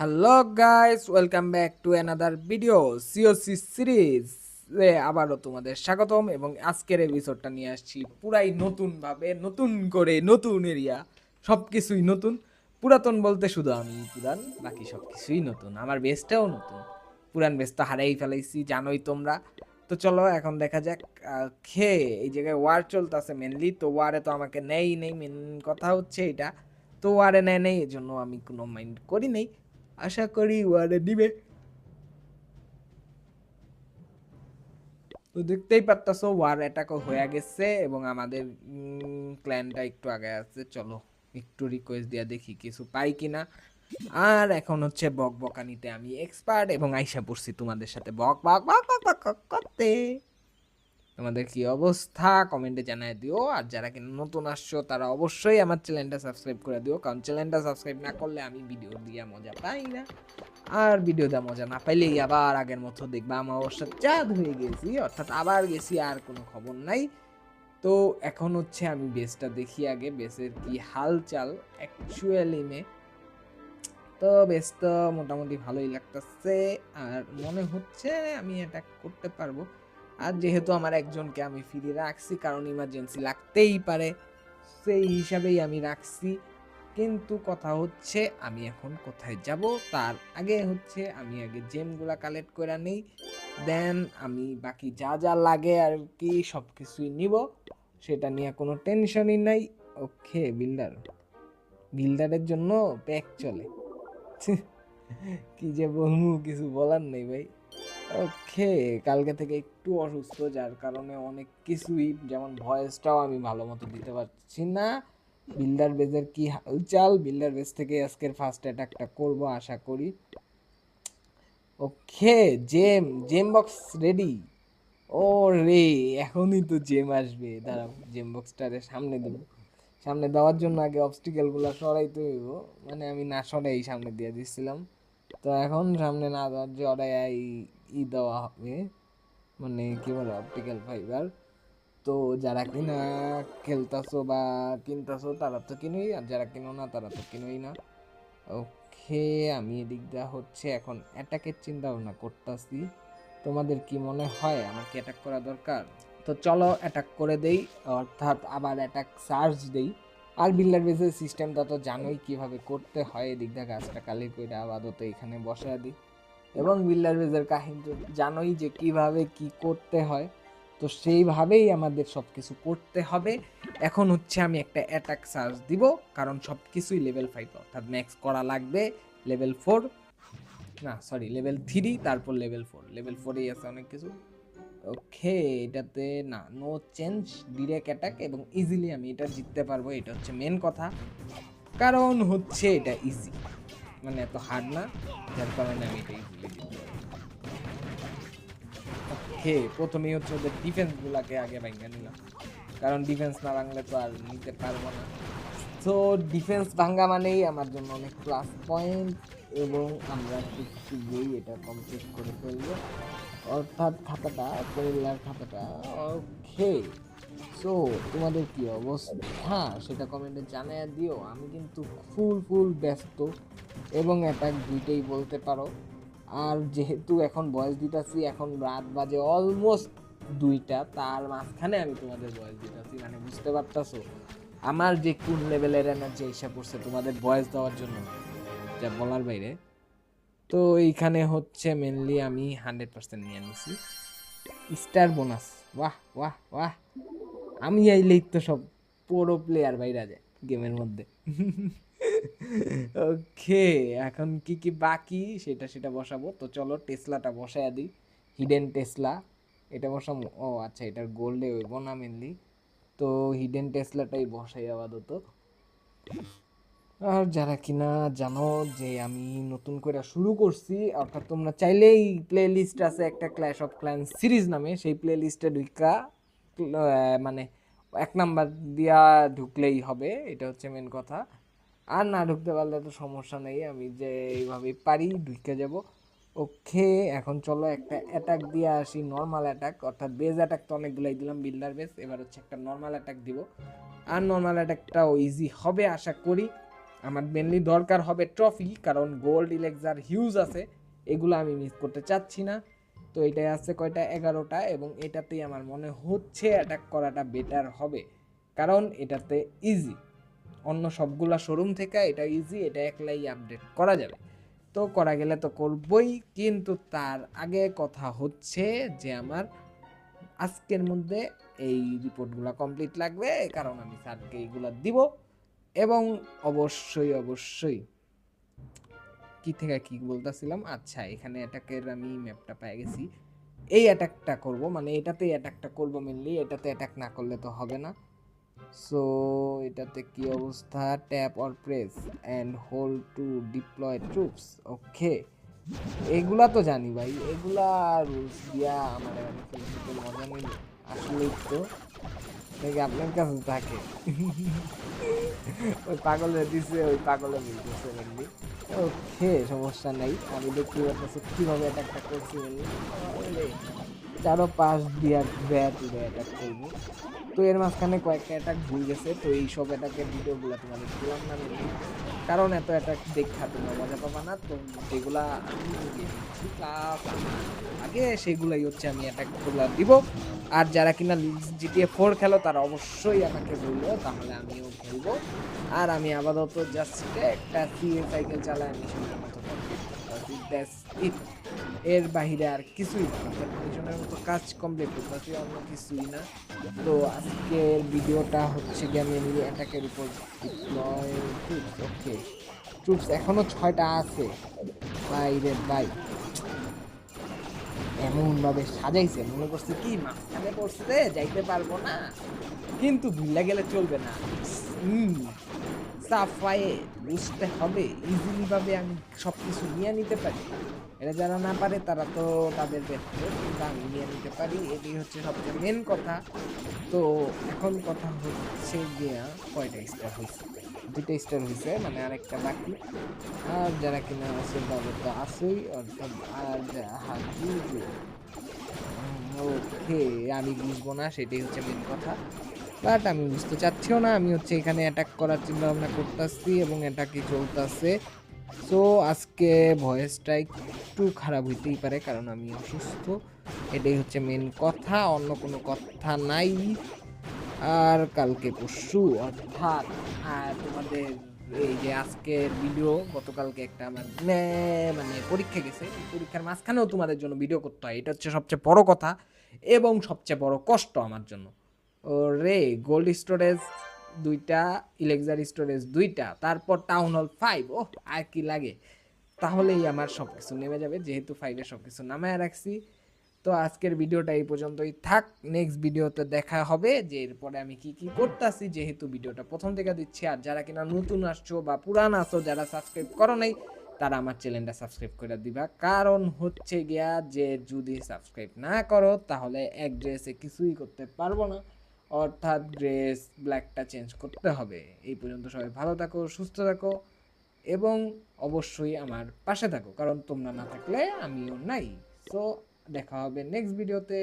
Hello guys welcome back to another video COC series আবারও তোমাদের স্বাগতম এবং আজকের এপিসোডটা নিয়ে আসছি পুরাই নতুনভাবে, নতুন করে, নতুন এরিয়া সব কিছুই নতুন। পুরাতন বলতে শুধু আমি পুরান, বাকি সব কিছুই নতুন। আমার বেসটাও নতুন। পুরান বেস তো হারাই ফেলাইছি, জানোই তোমরা। তো চলো এখন দেখা যাক খেয়ে এই জায়গায় ওয়ার চলতেছে মেনলি তো ওয়ারে তো আমাকে নেই নেই মেন কথা হচ্ছে এটা। তো ওয়ারে নেয় নেই এই জন্য আমি কোনো মাইন্ড করি নেই। আশা করি ওয়ারে দিবে। তো দেখতেই পারতাছো, ওয়ার অ্যাটাকও হয়ে গেছে এবং আমাদের ক্ল্যানটা একটু আগে আছে। চলো, একটু রিকোয়েস্ট দিয়ে দেখি কিছু পাই কিনা। আর এখন হচ্ছে বক বকানিতে আমি এক্সপার্ট এবং আইসা পড়ছি তোমাদের সাথে। বক বক বক বক বক, করতে। তোমাদের কি অবস্থা? কমেন্টে জানায় দিও। আর যারা কিনা নতুন আসছো, তারা অবশ্যই আমার চ্যানেলটা সাবস্ক্রাইব করে দিও। কারণ চ্যানেলটা সাবস্ক্রাইব না করলে আমি ভিডিও দিয়ে মজা পাই না। আর ভিডিও দেওয়া মজা না পাইলেই আবার আগের মতো দেখবা আমার অবস্থা চাঁদ হয়ে গেছি, অর্থাৎ আবার গেছি, আর কোনো খবর নাই। তো এখন হচ্ছে আমি বেসটা দেখি আগে বেসের কি হালচাল অ্যাকচুয়ালি মে তো বেস তো মোটামুটি ভালোই লাগতেছে। আর মনে হচ্ছে আমি এটা করতে পারব। আর যেহেতু আমার একজনকে আমি ফিরে রাখছি, কারণ ইমার্জেন্সি লাগতেই পারে, সেই হিসাবেই আমি রাখছি। কিন্তু কথা হচ্ছে, আমি এখন কোথায় যাব? তার আগে হচ্ছে, আমি আগে জেমগুলা কালেক্ট করে নিই। দেন আমি বাকি যা যা লাগে আর কি সব কিছুই নিব। সেটা নিয়ে কোনো টেনশনই নাই। ওকে বিল্ডার বিল্ডারের জন্য প্যাক চলে। কি যে বলব, কিছু বলার নেই ভাই। ওকে, কালকে থেকে একটু অসুস্থ, যার কারণে অনেক কিছুই, যেমন ভয়েসটাও আমি ভালো মতো দিতে পারছি না। বিল্ডার বেজের কি হালচাল, বিল্ডার বেজ থেকে আজকের ফার্স্ট অ্যাটাকটা করব, আশা করি। Okay, gem gem box ready ও রে এখনই তো জেম আসবে। দাঁড়াও জেম বক্সটারে সামনে দেবো। সামনে দেওয়ার জন্য আগে অবস্টিকেলগুলো সরাইতে হইব। মানে আমি না সরাই, সামনে দিয়ে দিচ্ছিলাম তো এখন সামনে না দেওয়ার জড়াই ই দেওয়া হবে মানে কি বলে অপটিক্যাল ফাইবার তো যারা কিনা খেলতাছো বা কিনতাছো, তারা তো কিনোই, আর যারা কিনো না, তারা তো কিনোই না। ওকে, আমি এদিক দা হচ্ছে এখন অ্যাটাকের চিন্তা ভাবনা করতেছি। তোমাদের কি মনে হয়, আমাকে অ্যাটাক করা দরকার? তো চলো অ্যাটাক করে দেই, অর্থাৎ আবার অ্যাটাক চার্জ দেই। আর বিল্ডার বেসের সিস্টেমটা তো জানোই কীভাবে করতে হয়, এদিক গাছটা কালি করে আপাতত এখানে বসায় দিই। এবং বিল্ডার বেসের কাহিনী জানোই যে কীভাবে কি করতে হয়, তো সেইভাবেই আমাদের সব কিছু করতে হবে। এখন হচ্ছে আমি একটা অ্যাটাক চার্জ দিব, কারণ সব কিছুই লেভেল ফাইভ অর্থাৎ ম্যাক্স করা লাগবে লেভেল ফোর না সরি লেভেল থ্রি তারপর লেভেল ফোর লেভেল ফোরেই আছে অনেক কিছু। ওকে এটাতে না নো চেঞ্জ ডিরেক্ট অ্যাটাক এবং ইজিলি আমি এটা জিততে পারব, এটা হচ্ছে মেন কথা। কারণ হচ্ছে এটা ইজি মানে এত হার্ড না, যার কারণে আমি এটাই পারব ওকে, প্রথমেই হচ্ছে ওদের ডিফেন্সগুলোকে আগে ভাঙা নিলাম। কারণ ডিফেন্স না ভাঙলে তো আর নিতে পারব না। তো ডিফেন্স ভাঙ্গা মানেই আমার জন্য অনেক প্লাস পয়েন্ট এবং আমরা খুব শীঘ্রই এটা কমপ্লিট করে ফেলব। অর্থাৎ খাতাটা কেরিলার খাতাটা ওকে সো তোমাদের কি অবস্থা? হ্যাঁ সেটা কমেন্টে জানিয়ে দিও। আমি কিন্তু ফুল ফুল ব্যস্ত এবং অ্যাটাক দুইটাই বলতে পারো। আর যেহেতু এখন বয়স দিতেছি, এখন রাত বাজে অলমোস্ট দুইটা, তার মাঝখানে আমি তোমাদের বয়স দিতেছি মানে বুঝতে পারতাছো? আমার যে কোন লেভেলের এনার্জি এসে পড়ছে তোমাদের বয়স দেওয়ার জন্য, যা বলার বাইরে। তো এইখানে হচ্ছে মেনলি আমি হান্ড্রেড পার্সেন্ট নিয়ে নিছি। স্টার বোনাস বাহ বাহ বাহ। আমি আইলেই তো সব পুরো প্লেয়ার বাইরা যায় গেমের মধ্যে। ওকে এখন কি কি বাকি? সেটা সেটা বসাবো। তো চলো টেসলাটা বসায় দিই। হিডেন টেসলা এটা বসাবো ও আচ্ছা এটার গোল্ডে হইব না মেনলি তো হিডেন টেসলাটাই বসাই আপাতত। আর যারা কিনা জানো যে আমি নতুন করে শুরু করছি, অর্থাৎ তোমরা চাইলেই প্লে লিস্ট আছে একটা ক্ল্যাশ অফ ক্ল্যান সিরিজ নামে। সেই প্লে লিস্টে ঢুকা মানে এক নাম্বার দিয়া ঢুকলেই হবে, এটা হচ্ছে মেন কথা। আর না ঢুকতে পারলে তো সমস্যা নেই, আমি যে এইভাবে পারি, ঢুকে যাব। ওকে, এখন চলো একটা অ্যাটাক দিয়ে আসি নর্মাল অ্যাটাক অর্থাৎ বেজ অ্যাটাক তো অনেকগুলাই দিলাম বিল্ডার বেস এবার হচ্ছে একটা নর্মাল অ্যাটাক দিব। আর নর্মাল অ্যাটাকটাও ইজি হবে, আশা করি। আমার মেনলি দরকার হবে ট্রফি কারণ গোল্ড ইলেক্সার হিউজ আছে, এগুলো আমি মিস করতে চাচ্ছি না। তো এটাই আছে কয়টা? এগারোটা এবং এটাতেই আমার মনে হচ্ছে অ্যাটাক করাটা বেটার হবে। কারণ এটাতে ইজি অন্য সবগুলা শোরুম থেকে এটা ইজি এটা একলাই আপডেট করা যাবে। তো করা গেলে তো করবই, কিন্তু তার আগে কথা হচ্ছে যে আমার আজকের মধ্যে এই রিপোর্টগুলো কমপ্লিট লাগবে, কারণ আমি স্যারকে এইগুলো দিব এবং অবশ্যই অবশ্যই কি থেকে কি বলতেছিলাম? আচ্ছা এখানে অ্যাটাকের আমি ম্যাপটা পেয়ে গেছি। এই অ্যাটাকটা করব মানে এটাতেই অ্যাটাকটা করব মেনলি এটাতে অ্যাটাক না করলে তো হবে না। সো এটাতে কি অবস্থা? Tap or press and hold to deploy troops okay এগুলা তো জানি ভাই, এগুলা রুলস দিয়া আমার মজা নেই। আসলেই তো আপনার কাছে থাকে? ওই পাগলের দিছে, ওই পাগলে মেনলি ওকে, সমস্যা নাই। আমি দেখতে পাচ্ছি কীভাবে অ্যাটাকটা করছি। চারো পাশ দিয়ে ব্যাট দিয়ে অ্যাটাক করব। তো এর মাঝখানে কয়েকটা অ্যাটাক ভুল গেছে, তো এই সব অ্যাটাকের ভিডিওগুলো তোমাদের দিলাম না কারণ এত অ্যাটাক দেখা তোমরা মজা পাবা না, তো যেগুলা আমি আগে সেগুলাই হচ্ছে আমি অ্যাটাকগুলো দিব। আর যারা কিনা জিটিএ ফোর খেলো, তারা অবশ্যই আমাকে বলল, তাহলে আমিও খেলব। আর আমি আপাতত জাস্ট একটা সিএ সাইকেল চালাই মিশনের এর বাহিরে আর কিছুই না। অর্থাৎ মতো কাজ কমপ্লিট করতেছি অন্য কিছুই না। তো আজকের ভিডিওটা হচ্ছে আমি অ্যাটাকের উপর ট্রুপস ওকে ট্রুপস এখনও ছয়টা আছে। বাইরে বাই। এমন ভাবে সাজাইছে, মনে করছে কি, মাঝখানে পড়ছে যাইতে পারব না। কিন্তু ভুলে গেলে চলবে না। হুম সাফায়ে বুঝতে হবে ইজিলি ভাবে আমি সব কিছু নিয়ে নিতে পারি। এটা যারা না পারে, তারা তো তাদের ক্ষেত্রে কিন্তু আমি নিয়ে নিতে পারি এটি হচ্ছে সবচেয়ে মেন কথা। তো এখন কথা হচ্ছে গিয়া কয়টা স্টার হয়েছে দুইটা স্টার হয়েছে মানে আরেকটা বাকি। আর যারা কিনা আছে, তাদের তো আছেই, অর্থাৎ আর হাজি ওকে, আমি বুঝব না, সেটাই হচ্ছে মেন কথা। বাট আমি বুঝতে চাচ্ছিও না। আমি হচ্ছে এখানে অ্যাটাক করার চিন্তা ভাবনা করতেছি এবং অ্যাটাকই চলতেছে। সো আজকে ভয়েসটা একটু খারাপ হইতেই পারে কারণ আমি অসুস্থ। এটাই হচ্ছে মেন কথা, অন্য কোনো কথা নাই। আর কালকে পরশু, অর্থাৎ তোমাদের এই যে আজকের ভিডিও গতকালকে একটা আমার মানে পরীক্ষা গেছে। পরীক্ষার মাঝখানেও তোমাদের জন্য ভিডিও করতে হয়। এটা হচ্ছে সবচেয়ে বড় কথা এবং সবচেয়ে বড় কষ্ট আমার জন্য। রে গোল্ড স্টোরেজ দুইটা ইলেকজার স্টোরেজ দুইটা, তারপর টাউন হল ফাইভ ও আর কি লাগে? তাহলেই আমার সব কিছু নেমে যাবে, যেহেতু ফাইভে সব কিছু নামায় রাখছি। তো আজকের ভিডিওটা এই পর্যন্তই থাক নেক্সট ভিডিওতে দেখা হবে, যে এরপরে আমি কি কি করতেছি, যেহেতু ভিডিওটা প্রথম থেকে দিচ্ছি, আর যারা কিনা নতুন আসছো বা পুরান আসো যারা সাবস্ক্রাইব করো নাই, তারা আমার চ্যানেলটা সাবস্ক্রাইব করে দিবা। কারণ হচ্ছে গিয়া, যে যদি সাবস্ক্রাইব না করো, তাহলে এক ড্রেসে কিছুই করতে পারব না। অর্থাৎ ড্রেস ব্ল্যাকটা চেঞ্জ করতে হবে। এই পর্যন্ত সবাই ভালো থাকো, সুস্থ থাকো এবং অবশ্যই আমার পাশে থাকো, কারণ তোমরা না থাকলে আমিও নাই। সো দেখা হবে নেক্সট ভিডিওতে